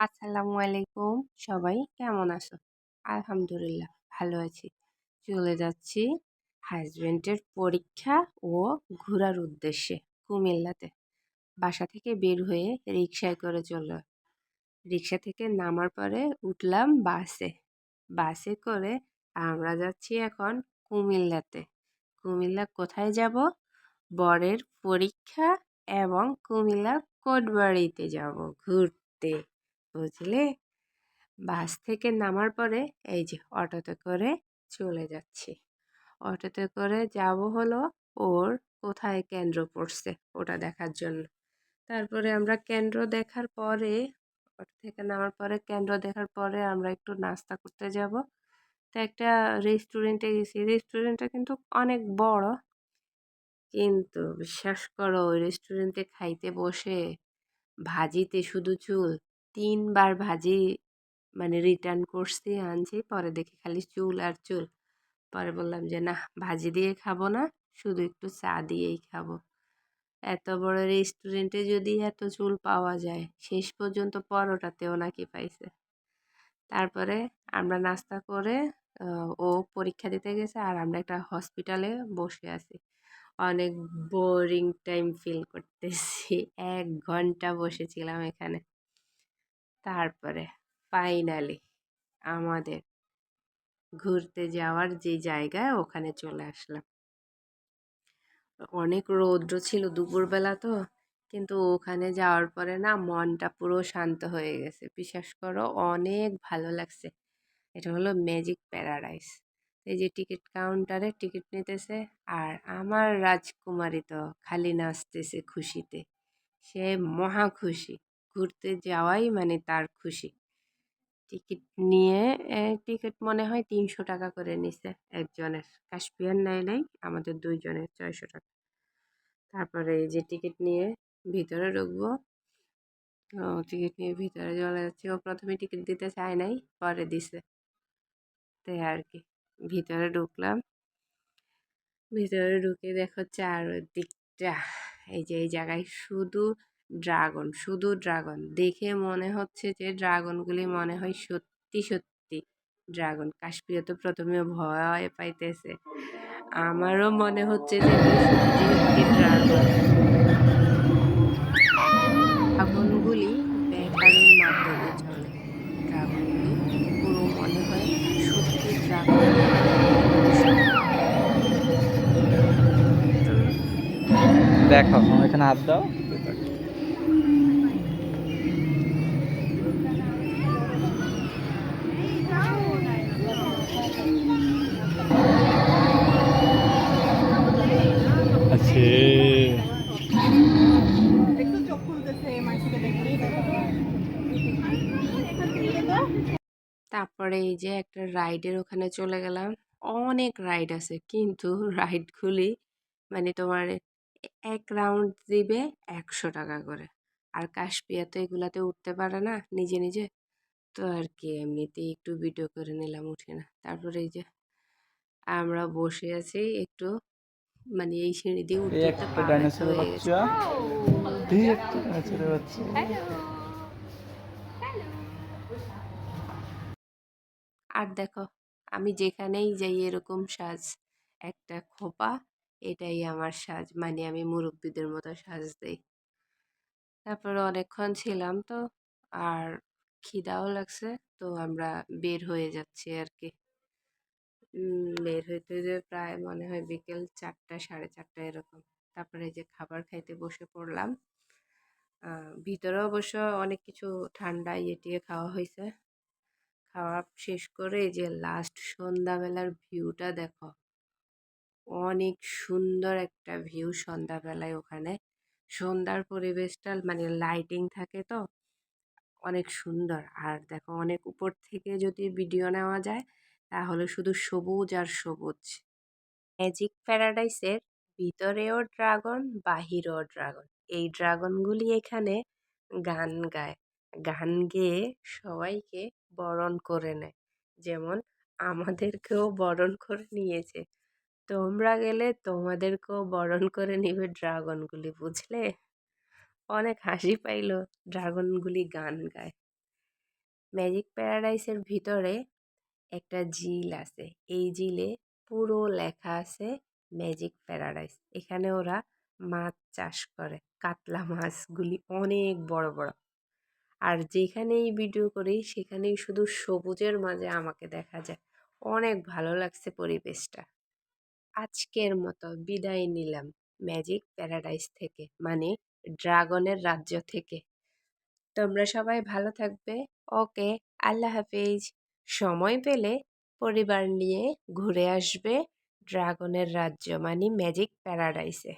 আসসালামু আলাইকুম। সবাই কেমন আছো? আলহামদুলিল্লাহ, ভালো আছি। চলে যাচ্ছি হাজব্যান্ডের পরীক্ষা ও ঘোরার উদ্দেশ্যে কুমিল্লাতে। বাসা থেকে বের হয়ে রিক্সায় করে চলল রিক্সা থেকে নামার পরে উঠলাম বাসে। বাসে করে আমরা যাচ্ছি এখন কুমিল্লাতে। কুমিল্লা কোথায় যাব? বরের পরীক্ষা এবং কুমিল্লা কোটবাড়িতে যাব ঘুরতে। বুঝলে? বাস থেকে নামার পরে এই যে অটোতে করে চলে যাচ্ছি। অটোতে করে যাব হলো ওর কোথায় কেন্দ্র পড়ছে ওটা দেখার জন্য। তারপরে আমরা কেন্দ্র দেখার পরে, অটো থেকে নামার পরে, কেন্দ্র দেখার পরে আমরা একটু নাস্তা করতে যাব। তো একটা রেস্টুরেন্টে গেছি। রেস্টুরেন্টটা কিন্তু অনেক বড়। কিন্তু বিশ্বাস করো, ওই রেস্টুরেন্টে খাইতে বসে, ভাজিতে শুধু চুল তিনবার ভাজি মানে রিটার্ন করছি আনছি। পরে দেখি খালি চুল আর চুল। পরে বললাম যে না ভাজি দিয়ে খাব না, শুধু একটু চা দিয়েই খাব। এত বড় রেস্টুরেন্টে যদি এত চুল পাওয়া যায়, শেষ পর্যন্ত পরোটাতেও নাকি পাইছে। তারপরে আমরা নাস্তা করে ও পরীক্ষা দিতে গেছে আর আমরা একটা হসপিটালে বসে আছি। অনেক বোরিং টাইম ফিল করতেছি। এক ঘণ্টা বসেছিলাম এখানে। তারপরে ফাইনালি আমাদের ঘুরতে যাওয়ার যে জায়গায় ওখানে চলে আসলাম। অনেক রৌদ্র ছিল দুপুরবেলা তো, কিন্তু ওখানে যাওয়ার পরে না মনটা পুরো শান্ত হয়ে গেছে। বিশ্বাস করো, অনেক ভালো লাগছে। এটা হলো ম্যাজিক প্যারাডাইস এই যে টিকিট কাউন্টারে টিকিট নিতেছে আর আমার রাজকুমারী তো খালি নাচতেছে খুশিতে। সে মহা খুশি। ঘুরতে যাওয়াই মানে তার খুশি। টিকিট নিয়ে টিকিট মনে হয় তিনশো টাকা করে নিছে একজনের। কাশ্মীর নেয় নাই, আমাদের দুইজনের ছয়শো টাকা। তারপরে এই যে টিকিট নিয়ে ভিতরে ঢুকবো। টিকিট নিয়ে ভিতরে চলে যাচ্ছে। ও প্রথমে টিকিট দিতে চায় নাই, পরে দিছে। তাই আর কি, ভিতরে ঢুকলাম। ভিতরে ঢুকে দেখো চারদিকটা, এই যে এই জায়গায় শুধু ড্রাগন, শুধু ড্রাগন। দেখে মনে হচ্ছে যে ড্রাগনগুলি মনে হয় সত্যি সত্যি ড্রাগন। কাশ্মীরে তো প্রথমে ভয় পাইতেছে। আমারও মনে হচ্ছে যে সত্যি সত্যি ড্রাগন। ড্রাগনগুলি ব্যাটারির মাধ্যমে চলে। ড্রাগনগুলি পুরো মনে হয় সত্যি ড্রাগন। দেখো এখানে হাত দাও। তারপরে এই যে একটা রাইডের ওখানে চলে গেলাম। অনেক রাইড আছে কিন্তু রাইডগুলি মানে তোমার এক রাউন্ড দিবে একশো টাকা করে। আর কাশপিয়া তো এগুলাতে উঠতে পারে না নিজে নিজে। তো আর কি এমনিতেই একটু ভিডিও করে নিলাম উঠে না। তারপরে এই যে আমরা বসে আছি একটু মানে এই সিঁড়ি দিয়ে উঠতে উঠতে একটা ডাইনোসরের বাচ্চা এই একটা ডাইনোসরের বাচ্চা আর দেখো, আমি যেখানেই যাই এরকম সাজ, একটা খোপা, এটাই আমার সাজ। মানে আমি মুরব্বীদের মতো সাজ দেই। তারপরে অনেকক্ষণ ছিলাম তো, আর খিদাও লাগছে, তো আমরা বের হয়ে যাচ্ছি আর কি বের হইতে যে প্রায় মনে হয় বিকেল চারটা, সাড়ে চারটা এরকম। তারপরে যে খাবার খাইতে বসে পড়লাম। ভিতরে অবশ্য অনেক কিছু ঠান্ডা ইয়ে খাওয়া হয়েছে খাওয়া শেষ করে যে লাস্ট সন্ধ্যাবেলার ভিউটা দেখো। অনেক সুন্দর একটা ভিউ সন্ধ্যাবেলায় ওখানে। সন্ধ্যার পরিবেশটা মানে লাইটিং থাকে তো, অনেক সুন্দর। আর দেখো অনেক উপর থেকে যদি ভিডিও নেওয়া যায়, তাহলে শুধু সবুজ আর সবুজ। ম্যাজিক প্যারাডাইসের ভিতরেও ড্রাগন বাহিরেও ড্রাগন এই ড্রাগনগুলি এখানে গান গায়। গান গেয়ে সবাইকে বরণ করে নেয়। যেমন আমাদেরকেও বরণ করে নিয়েছে। তোমরা গেলে তোমাদেরকেও বরণ করে নিবে ড্রাগনগুলি, বুঝলে? অনেক হাসি পাইলো ড্রাগনগুলি গান গায়। ম্যাজিক প্যারাডাইসের ভিতরে একটা ঝিল আছে। এই ঝিলে পুরো লেখা আছে ম্যাজিক প্যারাডাইস। এখানে ওরা মাছ চাষ করে, কাতলা মাছগুলি অনেক বড় বড়। আর যেখানেই ভিডিও করি, সেখানেই শুধু সবুজের মাঝে আমাকে দেখা যায়। অনেক ভালো লাগছে পরিবেশটা। আজকের মতো বিদায় নিলাম ম্যাজিক প্যারাডাইস থেকে মানে ড্রাগনের রাজ্য থেকে। তোমরা সবাই ভালো থাকবে। ওকে, আল্লাহ হাফিজ। সময় পেলে পরিবার নিয়ে ঘুরে আসবে ড্রাগনের রাজ্য মানে ম্যাজিক প্যারাডাইসে।